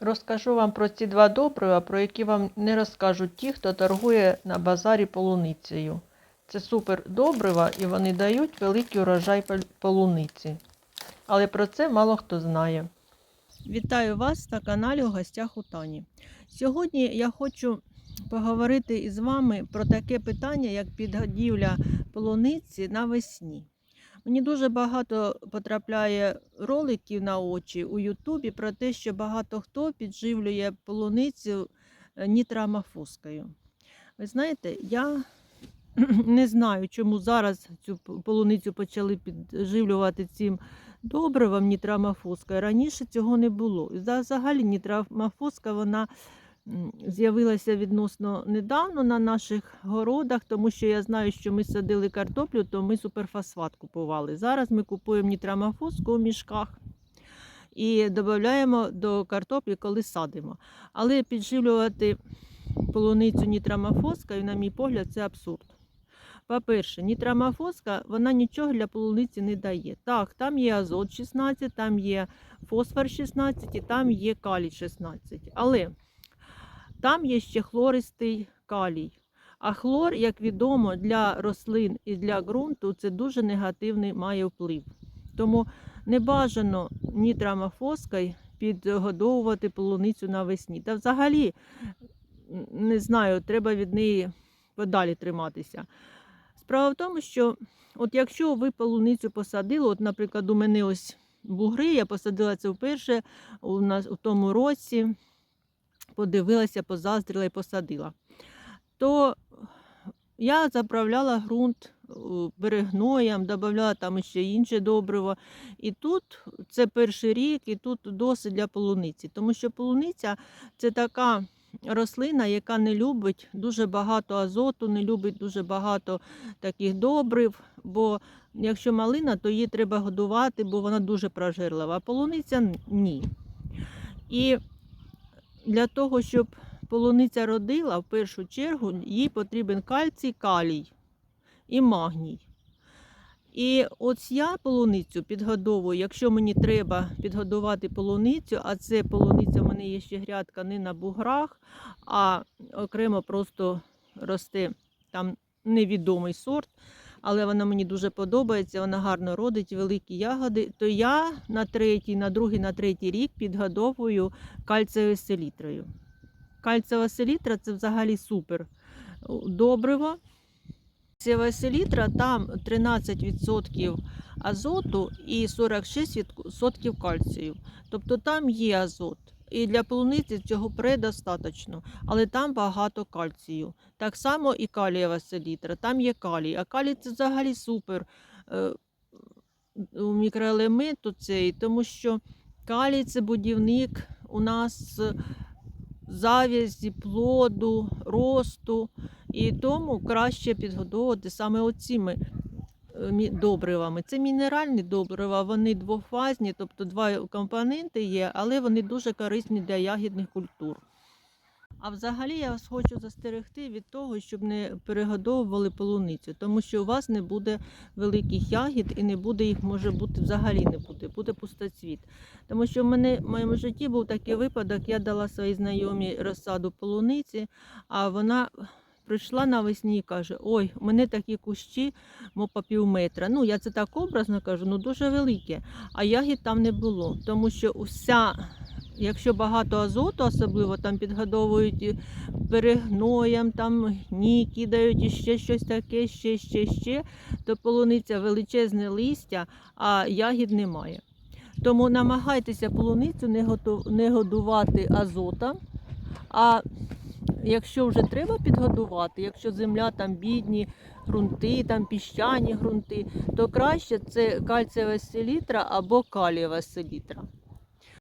Розкажу вам про ці два добрива, про які вам не розкажуть ті, хто торгує на базарі полуницею. Це супер добрива і вони дають великий урожай полуниці. Але про це мало хто знає. Вітаю вас на каналі у гостях у Тані. Сьогодні я хочу поговорити із вами про таке питання, як підгодівля полуниці навесні. Мені дуже багато потрапляє роликів на очі у Ютубі про те, що багато хто підживлює полуницю е, нітрамофоскою. Ви знаєте, я не знаю, чому зараз цю полуницю почали підживлювати цим добривом нітрамофоскою. Раніше цього не було. Взагалі нітрамофоска вона з'явилася відносно недавно на наших городах, тому що я знаю, що ми садили картоплю, то ми суперфосфат купували. Зараз ми купуємо нітрамофоску у мішках і додаємо до картоплі, коли садимо. Але підживлювати полуницю нітрамофоскою, на мій погляд, це абсурд. По-перше, нітрамофоска вона нічого для полуниці не дає. Так, там є азот 16, там є фосфор 16 і там є калій 16. Але там є ще хлористий калій. А хлор, як відомо, для рослин і для ґрунту це дуже негативний має вплив. Тому не бажано нітрамофоскою підгодовувати полуницю навесні. Та взагалі, не знаю, треба від неї подалі триматися. Справа в тому, що от якщо ви полуницю посадили, от, наприклад, у мене ось бугри, я посадила це вперше у нас у тому році, подивилася, позаздрила і посадила, то я заправляла ґрунт е, перегноєм, додавала там ще інше добриво. І тут це перший рік, і тут досить для полуниці, тому що полуниця це така рослина, яка не любить дуже багато азоту, не любить дуже багато таких добрив. Бо якщо малина, то її треба годувати, бо вона дуже прожирлива. А полуниця ні. І для того, щоб полуниця родила, в першу чергу їй потрібен кальцій, калій і магній. І от я полуницю підгодовую, якщо мені треба підгодувати полуницю, а це полуниця в мене є ще грядка не на буграх, а окремо просто росте там невідомий сорт, але вона мені дуже подобається, вона гарно родить, великі ягоди, то я на третій, на другий, на третій рік підгодовую кальцієвою селітрою. Кальцієва селітра це взагалі супер добриво. Кальцієва селітра там 13% азоту і 46% кальцію. Тобто там є азот. І для полуниці цього предостаточно, але там багато кальцію. Так само і калієва селітра, там є калій. А калій це взагалі супер е, мікроелемент цей, тому що калій це будівник у нас завязі, плоду, росту. І тому краще підгодовувати саме оціми добривами. Це мінеральні добрива, вони двофазні, тобто два компоненти є, але вони дуже корисні для ягідних культур. А взагалі я вас хочу застерегти від того, щоб не перегодовували полуницю, тому що у вас не буде великих ягід і не буде їх, може бути, взагалі не буде, буде пустоцвіт. Тому що в мене в моєму житті був такий випадок, я дала своїй знайомій розсаду полуниці, а вона прийшла навесні і каже: Ой, у мене такі кущі, мо по пів метра. Ну, я це так образно кажу, ну дуже великі. А ягід там не було, тому що уся. Якщо багато азоту, особливо там підгодовують перегноєм, там гні кидають і ще щось таке, ще, ще, ще, то полуниця величезне листя, а ягід немає. Тому намагайтеся полуницю не годувати азотом, а якщо вже треба підгодувати, якщо земля там бідні грунти, там піщані ґрунти, то краще це кальцієва селітра або калієва селітра.